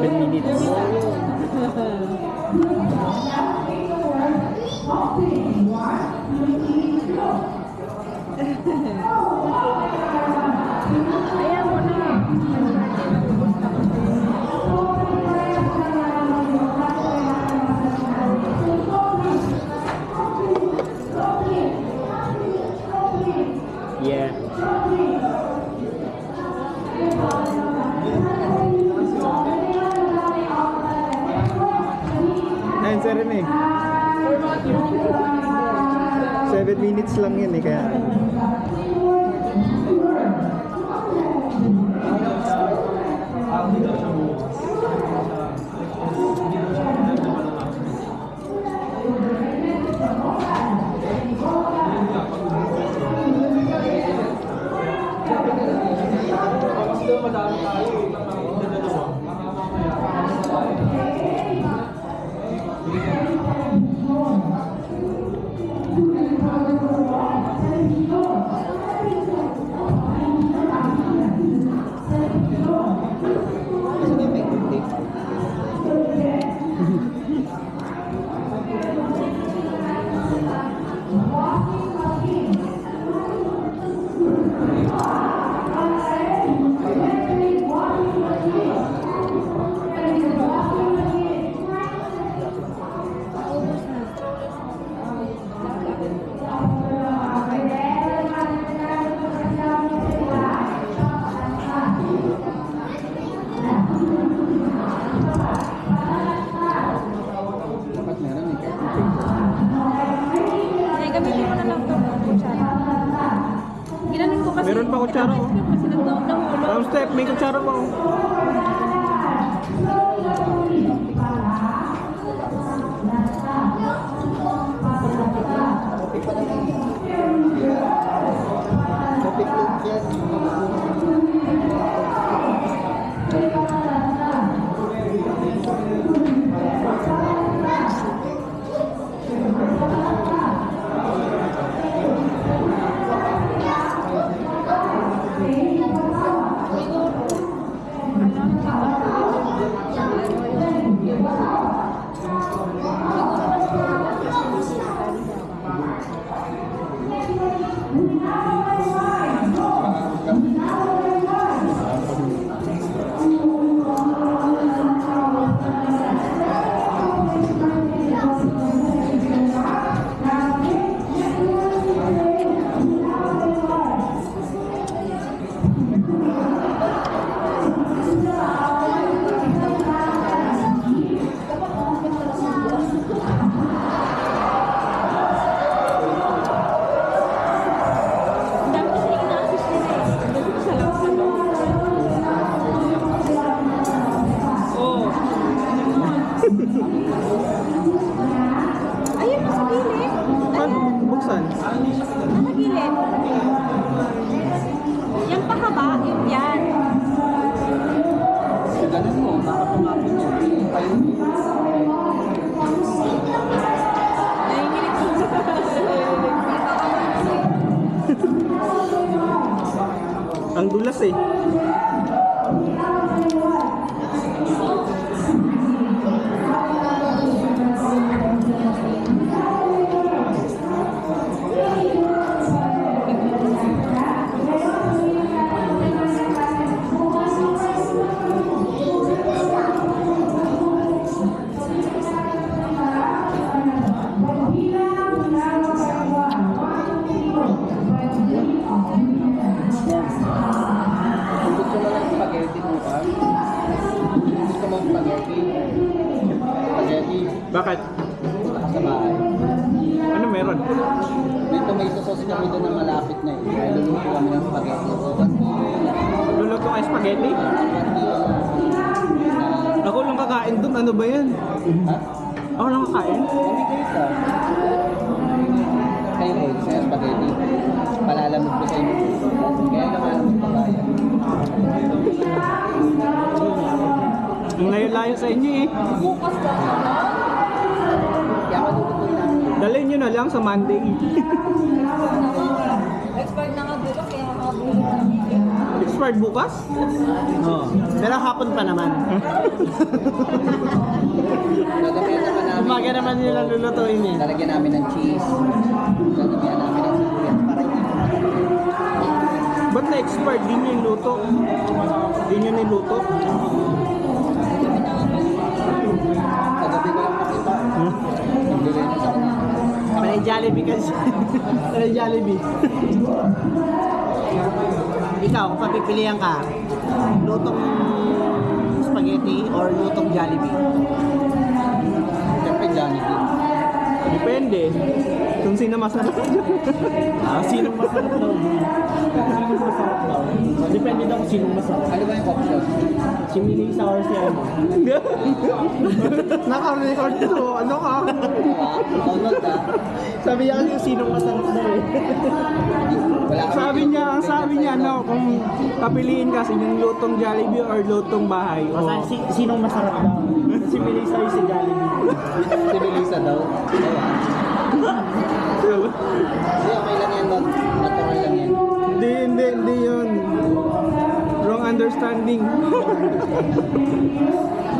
7 minutes. Eh. 7 minutes lang yun eh, kaya... Dapat Meron pa kutsara, oh. Kasi nagdaon ng ulo. Round step, may kutsara pa oh. Ang dulas eh. Bakit? sa bahay. Ano meron? May tomato sauce kami doon na malapit na eh. Kaya luluto kami ng spaghetti. So, Luluto kayo spaghetti? Ako lang kakain dun. Ano ba yan? Ha? Ako lang kakain? Hindi kayo ka. Kayo gusto niya spaghetti. Palalamog ko sa inyo. Kaya kaya. Ang layo-layo sa inyo eh. Bukas ka Dalhin nyo na lang sa Monday. Expert na nga dito, kaya makabuli na. Expired bukas? Oo. Pero hapon pa naman. Gagamihan naman namin. Umaga naman nila lulutuin eh. Lalagyan namin ng cheese. Gagamihan namin ng sibuyas para hindi Ba't na-expired? Di nyo niluto. Di nyo niluto. Jollibee kasi. May Jollibee. Ikaw, kung papipilian ka, lutong spaghetti or lutong Jollibee? Siyempre Jollibee. Depende. Kung sino masarap. Ah, sinong masarap daw? Sinong masarap daw? Depende daw kung sinong masarap. Ano ba yung option? Si Melissa or si ano? Naka-record to. Ano ka? Download ah. Sabi niya kasi sinong masarap daw eh. Sabi niya, ang sabi sa niya, no, kung papiliin kasi yung lutong Jollibee or lutong bahay. O, Oh. si, sinong masarap daw? Si Melissa or si Jollibee? Si Melissa daw. Ah. Hindi, okay lang yan. Not, natural lang. Hindi, hindi, hindi yun. Wrong understanding.